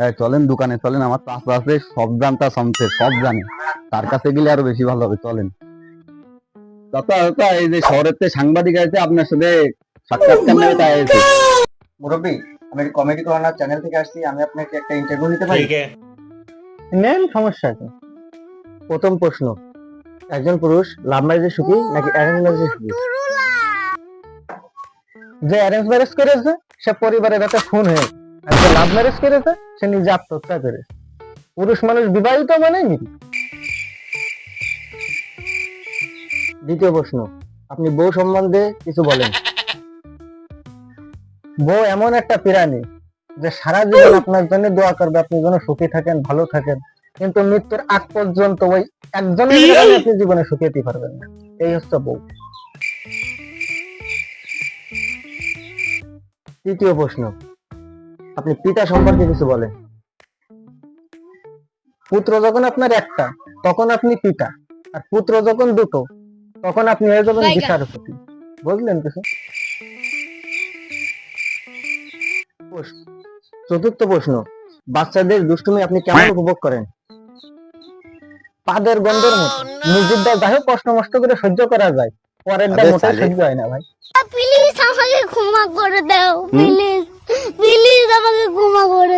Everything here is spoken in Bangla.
হ্যাঁ চলেন দোকানে চলেন। আমার চাষা আছে সব জানতা সমছে সব জানে। তার কাছে গেলে আরও বেশি ভালো হবে চলেন। চাচা চাচা এই যে শহরেতে সাংবাদিক আছে আপনার সাথে সাক্ষাৎকার নেবে তাই আছে। মুরব্বী আমি কমেডি করানোর চ্যানেল থেকে আসছি আমি আপনাকে একটা ইন্টারভিউ নিতে পারি? নেন সমস্যা কি? প্রথম প্রশ্ন একজন পুরুষ লাভ ম্যারেজে সুখী নাকি অ্যারেঞ্জ ম্যারেজে সুখী? যে অ্যারেঞ্জ ম্যারেজ করেছে সে পরিবারের একটা খুন হয়েছে। আর যে লাভ ম্যারেজ করেছে সে নিজে আত্মহত্যা করেছে। পুরুষ মানুষ বিবাহিত মানে নিরীহ। দ্বিতীয় প্রশ্ন আপনি বউ সম্বন্ধে কিছু বলেন। বউ এমন একটা প্রাণী যে সারা জীবন আপনার জন্য দোয়া করবে আপনি যেন সুখী থাকেন ভালো থাকেন। কিন্তু মৃত্যুর আগ পর্যন্ত ওই একজনের কারণে আপনি জীবনে সুখী হতে পারবেন না। এই হচ্ছে বউ। তৃতীয় প্রশ্ন আপনি পিতা সম্পর্কে কিছু বলেন। পুত্র যখন আপনার একটা তখন আপনি পিতা। আর পুত্র যখন দুটো তখন আপনি হয়ে যাবেন বিচারপতি। বুঝলেন কিছু? চতুর্থ প্রশ্ন। বাচ্চাদের দুষ্টুমি আপনি কেমন উপভোগ করেন? পাদের গন্ধের মতো। নিজের দা যাই হোক কষ্ট মষ্ট করে সহ্য করা যায়। পরের দা আরে সহ্য হয় না ভাই। প্লিজ আমাকে ক্ষমা করে দাও প্লিজ প্লিজ আমাকে ক্ষমা করে।